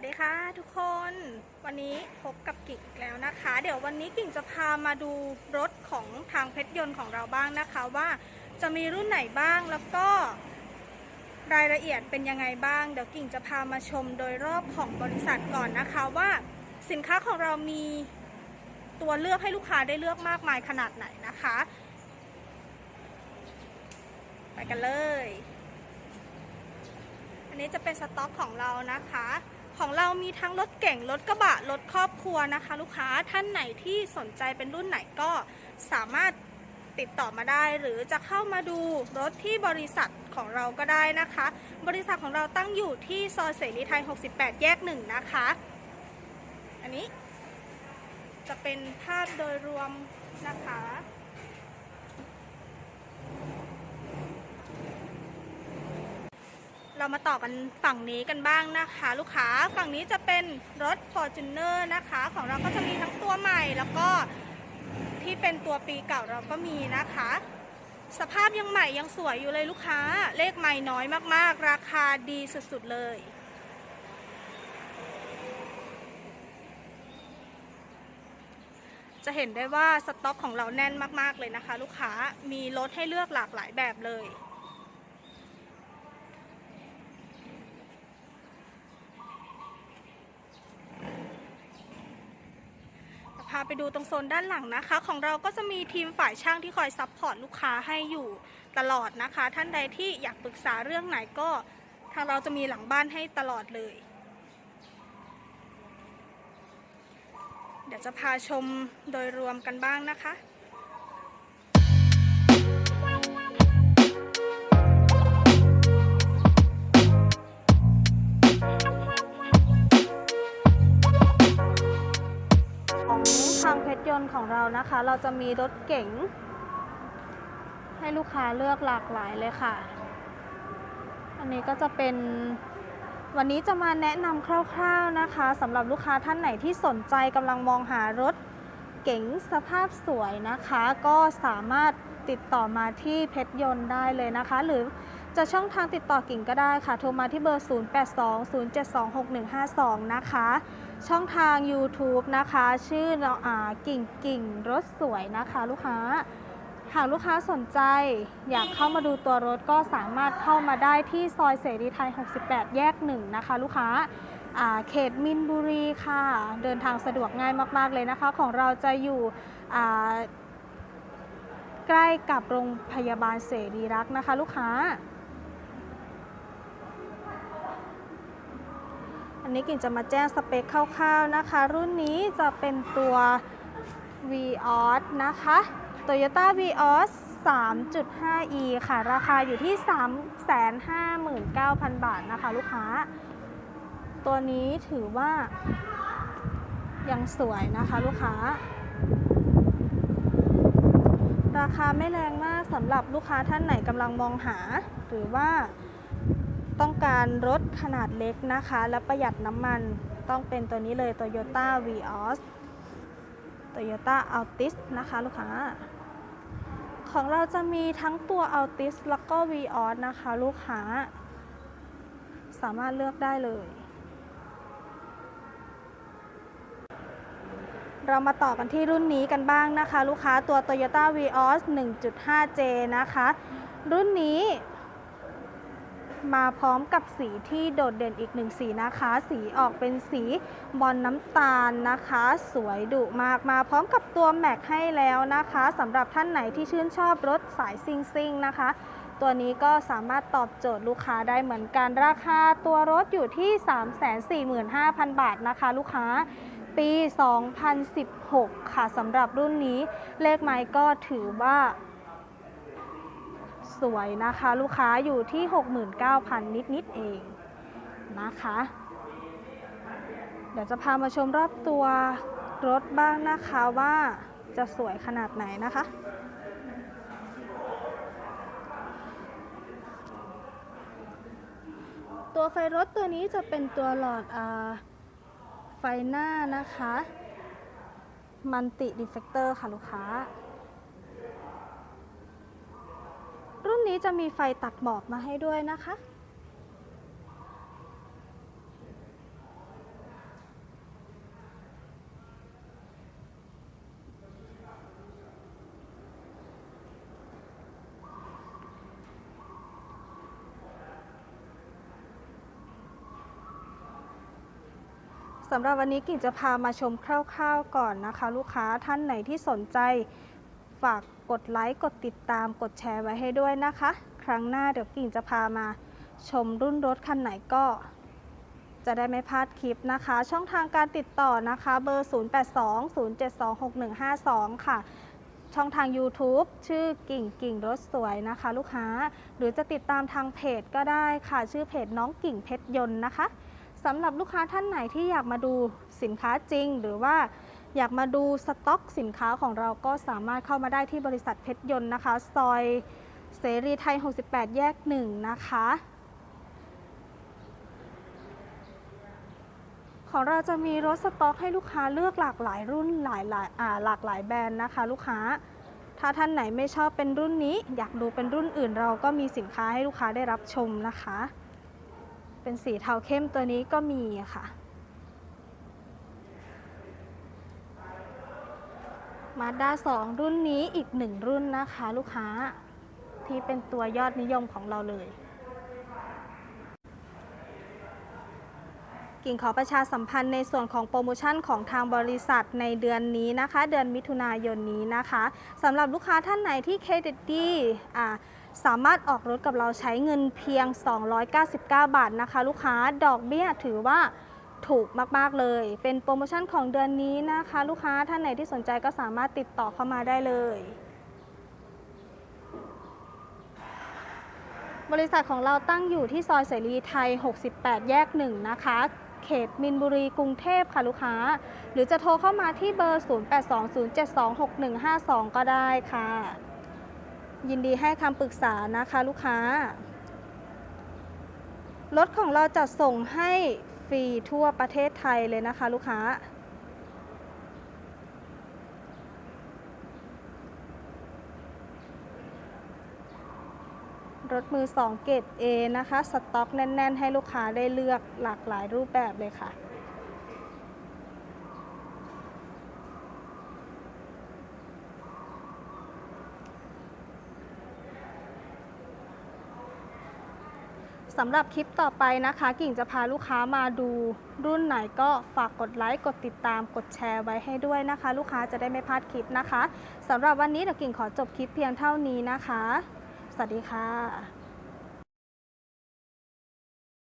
วัสดีค่ะทุกคนวันนี้พบกับกิ่งแล้วนะคะ เดี๋ยววันนี้กิ่งจะพามาดูรถของทางเพชรยนต์ของเราบ้างนะคะว่าจะมีรุ่นไหนบ้างแล้วก็รายละเอียดเป็นยังไงบ้าง เดี๋ยวกิ่งจะพามาชมโดยรอบของบริษัทก่อนนะคะว่าสินค้าของเรามีตัวเลือกให้ลูกค้าได้เลือกมากมายขนาดไหนนะคะ ไปกันเลย อันนี้จะเป็นสต็อกของเรานะคะ ของเรามีทั้งรถเก่งรถกระบะรถครอบครัวนะคะ ลูกค้าท่านไหนที่สนใจเป็นรุ่นไหนก็สามารถติดต่อมาได้ หรือจะเข้ามาดูรถที่บริษัทของเราก็ได้นะคะ บริษัทของเราตั้งอยู่ที่ซอยเสรีไทย 68 แยกหนึ่งนะคะ อันนี้จะเป็นภาพโดยรวมนะคะ เรามาต่อกันฝั่งนี้กันบ้างนะคะ ลูกค้าฝั่งนี้จะเป็นรถ Fortuner นะคะ ของเราก็จะมีทั้งตัวใหม่แล้วก็ที่เป็นตัวปีเก่าเราก็มีนะคะ สภาพยังใหม่ยังสวยอยู่เลยลูกค้า เลขใหม่น้อยมากๆ ราคาดีสุดๆเลยจะเห็นได้ว่าสต็อกของเราแน่นมาก ๆ เลยนะคะ ลูกค้ามีรถให้เลือกหลากหลายแบบเลยาไปดูตรงโซนด้านหลังนะคะ ของเราก็จะมีทีมฝ่ายช่างที่คอยซัพพอร์ตลูกค้าให้อยู่ตลอดนะคะ ท่านใดที่อยากปรึกษาเรื่องไหนก็ทางเราจะมีหลังบ้านให้ตลอดเลย เดี๋ยวจะพาชมโดยรวมกันบ้างนะคะ ของเรานะคะ เราจะมีรถเก๋งให้ลูกค้าเลือกหลากหลายเลยค่ะ อันนี้ก็จะเป็นวันนี้จะมาแนะนำคร่าวๆนะคะสำหรับลูกค้าท่านไหนที่สนใจกำลังมองหารถเก๋งสภาพสวยนะคะ ก็สามารถติดต่อมาที่เพชรยนต์ได้เลยนะคะ หรือ จะช่องทางติดต่อกิ่งก็ได้ค่ะ โทรมาที่เบอร์ 0820726152 นะคะ ช่องทาง YouTube นะคะ ชื่ออ่ากิ่งกิ่งรถสวยนะคะลูกค้า หากลูกค้าสนใจอยากเข้ามาดูตัวรถก็สามารถเข้ามาได้ที่ซอยเสรีไทย 68 แยก 1 นะคะ ลูกค้าเขตมินบุรีค่ะ เดินทางสะดวกง่ายมาก ๆ เลยนะคะ ของเราจะอยู่ใกล้กับโรงพยาบาลเสรีรักษ์นะคะ ลูกค้า อันนี้กิ่งจะมาแจ้งสเปคคร่าวๆนะคะ รุ่นนี้จะเป็นตัว Vios นะคะ Toyota Vios 3.5e ค่ะ ราคาอยู่ที่ 359,000 บาทนะคะ ลูกค้า ตัวนี้ถือว่ายังสวยนะคะลูกค้า ราคาไม่แรงมากสำหรับลูกค้าท่านไหนกำลังมองหา หรือว่า ต้องการรถขนาดเล็กนะคะ และประหยัดน้ำมันต้องเป็นตัวนี้เลย Toyota Vios Toyota Altis นะคะลูกค้า ของเราจะมีทั้งตัว Altis แล้วก็ Vios นะคะลูกค้า สามารถเลือกได้เลย เรามาต่อกันที่รุ่นนี้กันบ้างนะคะ ลูกค้าตัว Toyota Vios 1.5J นะคะ รุ่นนี้ มาพร้อมกับสีที่โดดเด่นอีกหนึ่งสีนะคะ สีออกเป็นสีบอลน้ำตาลนะคะ สวยดุมากมาพร้อมกับตัวแม็กให้แล้วนะคะสำหรับท่านไหนที่ชื่นชอบรถสายซิ่งซิงนะคะ ตัวนี้ก็สามารถตอบโจทย์ลูกค้าได้เหมือนกันราคาตัวรถอยู่ที่ 345,000 บาทนะคะ ลูกค้าปี 2016 ค่ะสำหรับรุ่นนี้เลขไม้ก็ถือว่า สวยนะคะ ลูกค้าอยู่ที่ 69,000 นิดนิดๆเองนะคะ เดี๋ยวจะพามาชมรอบตัวรถบ้างนะคะว่าจะสวยขนาดไหนนะคะตัวไฟรถตัวนี้จะเป็นตัวหลอดอไฟหน้านะคะ มันติดีเฟกเตอร์ค่ะลูกค้า นี้จะมีไฟตัดหมอกมาให้ด้วยนะคะ สำหรับวันนี้กิ่งจะพามาชมคร่าวๆก่อนนะคะ ลูกค้าท่านไหนที่สนใจ ฝากกดไลค์กดติดตามกดแชร์ไว้ให้ด้วยนะคะ ครั้งหน้าเดี๋ยวกิ่งจะพามาชมรุ่นรถคันไหนก็ จะได้ไม่พลาดคลิปนะคะ ช่องทางการติดต่อนะคะ เบอร์ 0820726152 ค่ะ ช่องทาง YouTube ชื่อกิ่งกิ่งรถสวยนะคะ ลูกค้า หรือจะติดตามทางเพจก็ได้ค่ะ ชื่อเพจน้องกิ่งเพชรยนต์นะคะสำหรับลูกค้าท่านไหนที่อยากมาดูสินค้าจริงหรือว่า อยากมาดูสต็อกสินค้าของเราก็สามารถเข้ามาได้ที่บริษัทเพชรยนต์นะคะ ซอยเสรีไทย 68 แยก 1 นะคะ ของเราจะมีรถสต็อกให้ลูกค้าเลือกหลากหลายรุ่นหลายหลายอ่าหลากหลายแบรนด์นะคะ ลูกค้า ถ้าท่านไหนไม่ชอบเป็นรุ่นนี้ อยากดูเป็นรุ่นอื่นเราก็มีสินค้าให้ลูกค้าได้รับชมนะคะ เป็นสีเทาเข้มตัวนี้ก็มีค่ะ มาด้า2รุ่นนี้อีกหนึ่งรุ่นนะคะ ลูกค้าที่เป็นตัวยอดนิยมของเราเลย กิ่งขอประชาสัมพันธ์ในส่วนของโปรโมชั่นของทางบริษัทในเดือนนี้นะคะ เดือนมิถุนายนนี้นะคะสำหรับลูกค้าท่านไหนที่เครดิตดีอ่าสามารถออกรถกับเราใช้เงินเพียง 299 บาทนะคะ ลูกค้าดอกเบี้ยถือว่า ถูกมากๆเลย เป็นโปรโมชั่นของเดือนนี้นะคะ ลูกค้าท่านไหนที่สนใจก็สามารถติดต่อเข้ามาได้เลย บริษัทของเราตั้งอยู่ที่ซอยเสรีไทย 68 แยก 1 นะคะ เขตมินบุรีกรุงเทพค่ะลูกค้า หรือจะโทรเข้ามาที่เบอร์ 0820726152 ก็ได้ค่ะ ยินดีให้คำปรึกษานะคะลูกค้ารถของเราจะส่งให้ ฟรีทั่วประเทศไทยเลยนะคะ ลูกค้า รถมือ 2 เกรด A นะคะ สต็อกแน่น ๆ ให้ลูกค้าได้เลือกหลากหลายรูปแบบเลยค่ะ สำหรับคลิปต่อไปนะคะ กิ่งจะพาลูกค้ามาดูรุ่นไหนก็ฝากกดไลค์ กดติดตาม กดแชร์ไว้ให้ด้วยนะคะ ลูกค้าจะได้ไม่พลาดคลิปนะคะสำหรับวันนี้เดี๋ยวกิ่งขอจบคลิปเพียงเท่านี้นะคะ สวัสดีค่ะ